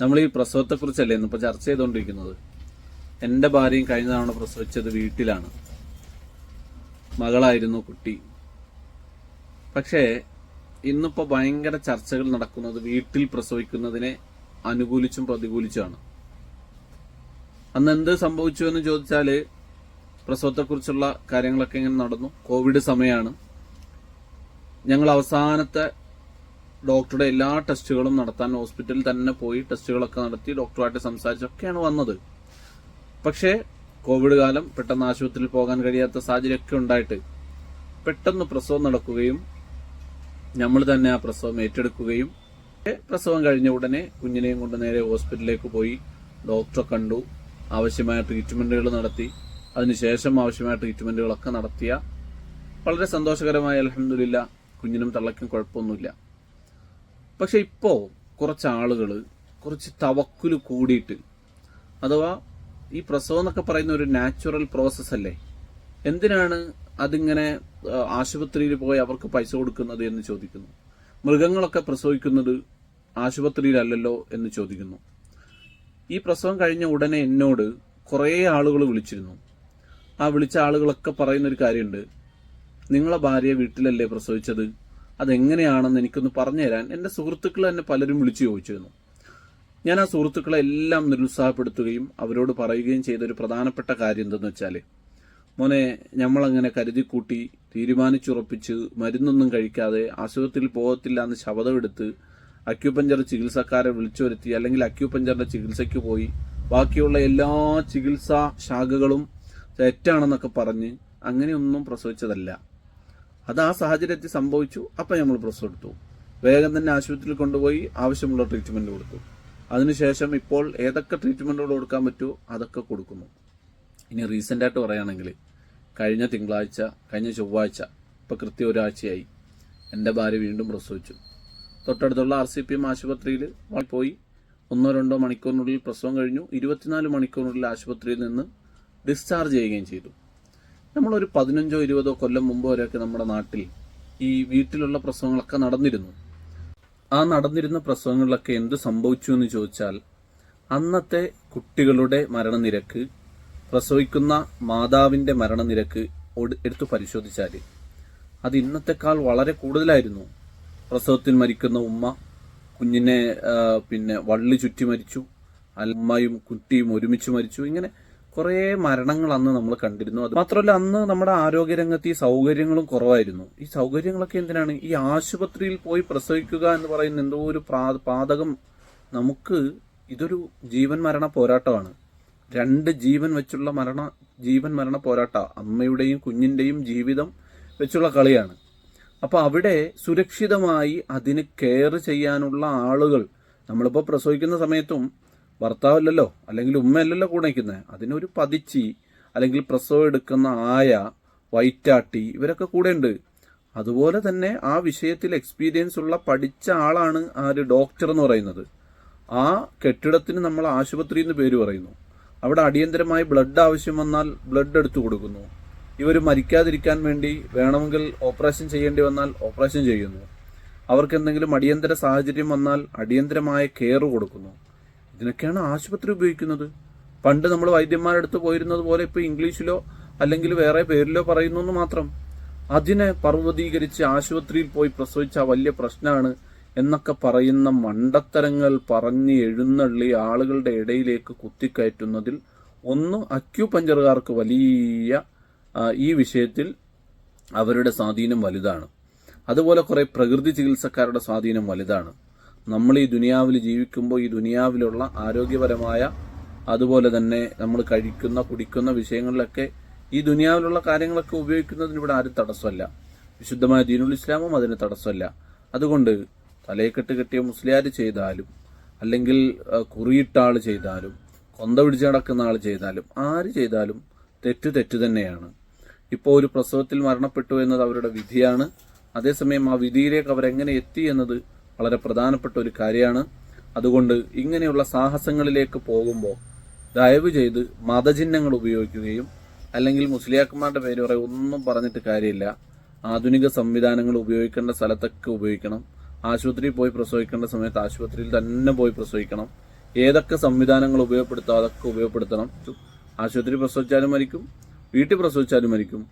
നമ്മൾ ഈ പ്രസവത്തെക്കുറിച്ചല്ലേ ഇന്നിപ്പോൾ ചർച്ച ചെയ്തുകൊണ്ടിരിക്കുന്നത് എന്റെ ഭാര്യയും കഴിഞ്ഞ തവണ പ്രസവിച്ചത് വീട്ടിലാണ്. മകളായിരുന്നു കുട്ടി. പക്ഷേ ഇന്നിപ്പോ ഭയങ്കര ചർച്ചകൾ നടക്കുന്നത് വീട്ടിൽ പ്രസവിക്കുന്നതിനെ അനുകൂലിച്ചും പ്രതികൂലിച്ചുമാണ്. അന്ന് എന്ത് സംഭവിച്ചു എന്ന് ചോദിച്ചാൽ പ്രസവത്തെക്കുറിച്ചുള്ള കാര്യങ്ങളൊക്കെ ഇങ്ങനെ നടന്നു. കോവിഡ് സമയമാണ് ഞങ്ങൾ അവസാനത്തെ ഡോക്ടറുടെ എല്ലാ ടെസ്റ്റുകളും നടത്താൻ ഹോസ്പിറ്റലിൽ തന്നെ പോയി ടെസ്റ്റുകളൊക്കെ നടത്തി ഡോക്ടറുമായിട്ട് സംസാരിച്ചൊക്കെയാണ് വന്നത്. പക്ഷേ കോവിഡ് കാലം പെട്ടെന്ന് ആശുപത്രിയിൽ പോകാൻ കഴിയാത്ത സാഹചര്യമൊക്കെ ഉണ്ടായിട്ട് പെട്ടെന്ന് പ്രസവം നടക്കുകയും നമ്മൾ തന്നെ ആ പ്രസവം ഏറ്റെടുക്കുകയും പ്രസവം കഴിഞ്ഞ ഉടനെ കുഞ്ഞിനെയും കൊണ്ട് നേരെ ഹോസ്പിറ്റലിലേക്ക് പോയി ഡോക്ടറെ കണ്ടു. ആവശ്യമായ ട്രീറ്റ്മെന്റുകൾ നടത്തി. അതിനുശേഷം ആവശ്യമായ ട്രീറ്റ്മെന്റുകളൊക്കെ നടത്തിയ വളരെ സന്തോഷകരമായ അലഹമില്ല കുഞ്ഞിനും തള്ളയ്ക്കും കുഴപ്പമൊന്നുമില്ല. പക്ഷെ ഇപ്പോൾ കുറച്ച് ആളുകൾ കുറച്ച് തവക്കുൽ കൂടിയിട്ട് അഥവാ ഈ പ്രസവം എന്നൊക്കെ പറയുന്ന ഒരു നാച്ചുറൽ പ്രോസസ് അല്ലേ? എന്തിനാണ് അതിങ്ങനെ ആശുപത്രിയിൽ പോയി അവർക്ക് പൈസ കൊടുക്കുന്നത് എന്ന് ചോദിക്കുന്നു? മൃഗങ്ങളൊക്കെ പ്രസവിക്കുന്നത് ആശുപത്രിയിലല്ലല്ലോ എന്ന് ചോദിക്കുന്നു. ഈ പ്രസവം കഴിഞ്ഞ ഉടനെ എന്നോട് കുറേ ആളുകൾ വിളിച്ചിരുന്നു. ആ വിളിച്ച ആളുകളൊക്കെ പറയുന്നൊരു കാര്യമുണ്ട് നിങ്ങളെ ഭാര്യ വീട്ടിലല്ലേ പ്രസവിച്ചത്? അതെങ്ങനെയാണെന്ന് എനിക്കൊന്ന് പറഞ്ഞു തരാൻ എന്റെ സുഹൃത്തുക്കൾ തന്നെ പലരും വിളിച്ചു ചോദിച്ചിരുന്നു. ഞാൻ ആ സുഹൃത്തുക്കളെ എല്ലാം നിരുത്സാഹപ്പെടുത്തുകയും അവരോട് പറയുകയും ചെയ്ത ഒരു പ്രധാനപ്പെട്ട കാര്യം എന്തെന്ന് വെച്ചാൽ മോനെ നമ്മളങ്ങനെ കരുതിക്കൂട്ടി തീരുമാനിച്ചുറപ്പിച്ച് മരുന്നൊന്നും കഴിക്കാതെ ആശുപത്രിയിൽ പോകത്തില്ല എന്ന് ശപഥമെടുത്ത് അക്യൂപഞ്ചർ ചികിത്സക്കാരെ വിളിച്ചു വരുത്തി അല്ലെങ്കിൽ അക്യൂപഞ്ചറിന്റെ ചികിത്സയ്ക്ക് പോയി ബാക്കിയുള്ള എല്ലാ ചികിത്സാ ശാഖകളും തെറ്റാണെന്നൊക്കെ പറഞ്ഞ് അങ്ങനെയൊന്നും പ്രസവിച്ചതല്ല. അത് ആ സാഹചര്യത്തിൽ സംഭവിച്ചു. അപ്പം നമ്മൾ പ്രസവം എടുത്തു. വേഗം തന്നെ ആശുപത്രിയിൽ കൊണ്ടുപോയി ആവശ്യമുള്ള ട്രീറ്റ്മെന്റ് കൊടുത്തു. അതിനുശേഷം ഇപ്പോൾ ഏതൊക്കെ ട്രീറ്റ്മെന്റുകൾ കൊടുക്കാൻ പറ്റുമോ അതൊക്കെ കൊടുക്കുന്നു. ഇനി റീസെന്റായിട്ട് പറയുകയാണെങ്കിൽ കഴിഞ്ഞ തിങ്കളാഴ്ച കഴിഞ്ഞ ചൊവ്വാഴ്ച ഇപ്പോൾ കൃത്യം ഒരാഴ്ചയായി എന്റെ ഭാര്യ വീണ്ടും പ്രസവിച്ചു. തൊട്ടടുത്തുള്ള ആർ സി പി എം ആശുപത്രിയിൽ പോയി. ഒന്നോ രണ്ടോ മണിക്കൂറിനുള്ളിൽ പ്രസവം കഴിഞ്ഞു. ഇരുപത്തിനാല് മണിക്കൂറിനുള്ളിൽ ആശുപത്രിയിൽ നിന്ന് ഡിസ്ചാർജ് ചെയ്യുകയും ചെയ്തു. നമ്മളൊരു പതിനഞ്ചോ ഇരുപതോ കൊല്ലം മുമ്പ് വരെയൊക്കെ നമ്മുടെ നാട്ടിൽ ഈ വീട്ടിലുള്ള പ്രസവങ്ങളൊക്കെ നടന്നിരുന്നു. ആ നടന്നിരുന്ന പ്രസവങ്ങളിലൊക്കെ എന്ത് സംഭവിച്ചു എന്ന് ചോദിച്ചാൽ അന്നത്തെ കുട്ടികളുടെ മരണനിരക്ക് പ്രസവിക്കുന്ന മാതാവിന്റെ മരണനിരക്ക് എടുത്തു പരിശോധിച്ചാൽ അത് ഇന്നത്തെക്കാൾ വളരെ കൂടുതലായിരുന്നു. പ്രസവത്തിൽ മരിക്കുന്ന ഉമ്മ കുഞ്ഞിനെ പിന്നെ വള്ളി ചുറ്റി മരിച്ചു അല്ല, ഉമ്മയും കുട്ടിയും ഒരുമിച്ച് മരിച്ചു ഇങ്ങനെ കുറേ മരണങ്ങൾ അന്ന് നമ്മൾ കണ്ടിരുന്നു. അത് മാത്രമല്ല അന്ന് നമ്മുടെ ആരോഗ്യരംഗത്ത് ഈ സൗകര്യങ്ങളും കുറവായിരുന്നു. ഈ സൗകര്യങ്ങളൊക്കെ എന്തിനാണ്? ഈ ആശുപത്രിയിൽ പോയി പ്രസവിക്കുക എന്ന് പറയുന്ന എന്തോ ഒരു പാതകം നമുക്ക് ഇതൊരു ജീവൻ മരണ പോരാട്ടമാണ്. രണ്ട് ജീവൻ വെച്ചുള്ള മരണ ജീവൻ മരണ പോരാട്ട അമ്മയുടെയും കുഞ്ഞിന്റെയും ജീവിതം വെച്ചുള്ള കളിയാണ്. അപ്പോൾ അവിടെ സുരക്ഷിതമായി അതിന് കെയർ ചെയ്യാനുള്ള ആളുകൾ നമ്മളിപ്പോ പ്രസവിക്കുന്ന സമയത്തും ഭർത്താവല്ലല്ലോ അല്ലെങ്കിൽ ഉമ്മയല്ലല്ലോ കൂടെ നിൽക്കുന്നത് അതിനൊരു പതിച്ചി അല്ലെങ്കിൽ പ്രസവം എടുക്കുന്ന ആയ വൈറ്റാട്ടി ഇവരൊക്കെ കൂടെ ഉണ്ട് അതുപോലെ തന്നെ ആ വിഷയത്തിൽ എക്സ്പീരിയൻസ് ഉള്ള പഠിച്ച ആളാണ് ആ ഒരു ഡോക്ടർ എന്ന് പറയുന്നത്. ആ കെട്ടിടത്തിന് നമ്മൾ ആശുപത്രി എന്ന് പേര് പറയുന്നു. അവിടെ അടിയന്തരമായി ബ്ലഡ് ആവശ്യം വന്നാൽ ബ്ലഡ് എടുത്തു കൊടുക്കുന്നു. ഇവർ മരിക്കാതിരിക്കാൻ വേണ്ടി വേണമെങ്കിൽ ഓപ്പറേഷൻ ചെയ്യേണ്ടി വന്നാൽ ഓപ്പറേഷൻ ചെയ്യുന്നു. അവർക്ക് എന്തെങ്കിലും അടിയന്തര സാഹചര്യം വന്നാൽ അടിയന്തരമായ കെയർ കൊടുക്കുന്നു. ഇതിനൊക്കെയാണ് ആശുപത്രി ഉപയോഗിക്കുന്നത്. പണ്ട് നമ്മൾ വൈദ്യന്മാരെടുത്ത് പോയിരുന്നത് പോലെ ഇപ്പൊ ഇംഗ്ലീഷിലോ അല്ലെങ്കിൽ വേറെ പേരിലോ പറയുന്നു എന്ന് മാത്രം. അതിനെ പർവതീകരിച്ച് ആശുപത്രിയിൽ പോയി പ്രസവിച്ച വലിയ പ്രശ്നമാണ് എന്നൊക്കെ പറയുന്ന മണ്ടത്തരങ്ങൾ പറഞ്ഞ് എഴുന്നള്ളി ആളുകളുടെ ഇടയിലേക്ക് കുത്തിക്കയറ്റുന്നതിൽ ഒന്ന് അക്യുപഞ്ചറുകാർക്ക് വലിയ ഈ വിഷയത്തിൽ അവരുടെ സ്വാധീനം വലുതാണ്. അതുപോലെ കുറേ പ്രകൃതി ചികിത്സക്കാരുടെ സ്വാധീനം വലുതാണ്. നമ്മൾ ഈ ദുനിയാവിൽ ജീവിക്കുമ്പോൾ ഈ ദുനിയാവിലുള്ള ആരോഗ്യപരമായ അതുപോലെ തന്നെ നമ്മൾ കഴിക്കുന്ന കുടിക്കുന്ന വിഷയങ്ങളിലൊക്കെ ഈ ദുനിയാവിലുള്ള കാര്യങ്ങളൊക്കെ ഉപയോഗിക്കുന്നതിന് ഇവിടെ ആരും തടസ്സമല്ല. വിശുദ്ധമായ ദീനുൽ ഇസ്ലാമും അതിന് തടസ്സമല്ല. അതുകൊണ്ട് തലയെക്കെട്ട് കെട്ടിയ മുസ്ലിയാർ ചെയ്താലും അല്ലെങ്കിൽ കുറിയിട്ട ആൾ ചെയ്താലും കൊന്ത പിടിച്ച് നടക്കുന്ന ആൾ ചെയ്താലും ആര് ചെയ്താലും തെറ്റ് തെറ്റ് തന്നെയാണ്. ഇപ്പോൾ ഒരു പ്രസവത്തിൽ മരണപ്പെട്ടു എന്നത് അവരുടെ വിധിയാണ്. അതേസമയം ആ വിധിയിലേക്ക് അവരെങ്ങനെ എത്തി എന്നത് വളരെ പ്രധാനപ്പെട്ട ഒരു കാര്യമാണ്. അതുകൊണ്ട് ഇങ്ങനെയുള്ള സാഹസങ്ങളിലേക്ക് പോകുമ്പോൾ ദയവ് ചെയ്ത് മതചിഹ്നങ്ങൾ ഉപയോഗിക്കുകയും അല്ലെങ്കിൽ മുസ്ലിയാക്കന്മാരുടെ പേര് പറയും ഒന്നും പറഞ്ഞിട്ട് കാര്യമില്ല. ആധുനിക സംവിധാനങ്ങൾ ഉപയോഗിക്കേണ്ട സ്ഥലത്തൊക്കെ ഉപയോഗിക്കണം. ആശുപത്രിയിൽ പോയി പ്രസവിക്കേണ്ട സമയത്ത് ആശുപത്രിയിൽ തന്നെ പോയി പ്രസവിക്കണം. ഏതൊക്കെ സംവിധാനങ്ങൾ ഉപയോഗപ്പെടുത്താം അതൊക്കെ ഉപയോഗപ്പെടുത്തണം. ആശുപത്രി പ്രസവിച്ചാലും മരിക്കും വീട്ടിൽ പ്രസവിച്ചാലും മരിക്കും.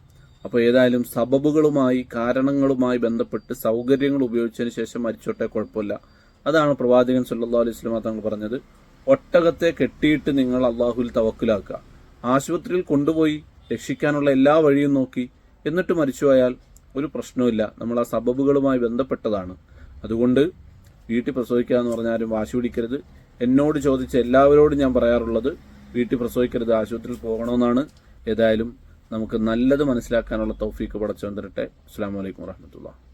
അപ്പോൾ ഏതായാലും സബബുകളുമായി കാരണങ്ങളുമായി ബന്ധപ്പെട്ട് സൗകര്യങ്ങൾ ഉപയോഗിച്ചതിന് ശേഷം മരിച്ചോട്ടെ കുഴപ്പമില്ല. അതാണ് പ്രവാചകൻ സല്ലാ അലൈഹി വസല്ലം തങ്ങൾ പറഞ്ഞത്. ഒട്ടകത്തെ കെട്ടിയിട്ട് നിങ്ങൾ അള്ളാഹുവിൽ തവക്കിലാക്കുക. ആശുപത്രിയിൽ കൊണ്ടുപോയി രക്ഷിക്കാനുള്ള എല്ലാ വഴിയും നോക്കി. എന്നിട്ട് മരിച്ചുപോയാൽ ഒരു പ്രശ്നവുമില്ല. നമ്മൾ ആ സബബുകളുമായി ബന്ധപ്പെട്ടതാണ്. അതുകൊണ്ട് വീട്ടിൽ പ്രസവിക്കുക എന്ന് പറഞ്ഞാലും വാശി പിടിക്കരുത്. എന്നോട് ചോദിച്ച എല്ലാവരോടും ഞാൻ പറയാറുള്ളത് വീട്ടിൽ പ്രസവിക്കരുത് ആശുപത്രിയിൽ പോകണമെന്നാണ്. ഏതായാലും നമുക്ക് നല്ലത് മനസ്സിലാക്കാനുള്ള തൗഫീക്ക് പടച്ചു തരട്ടെ. അസ്സാം വലൈക്കും വാഹമത്തുള്ള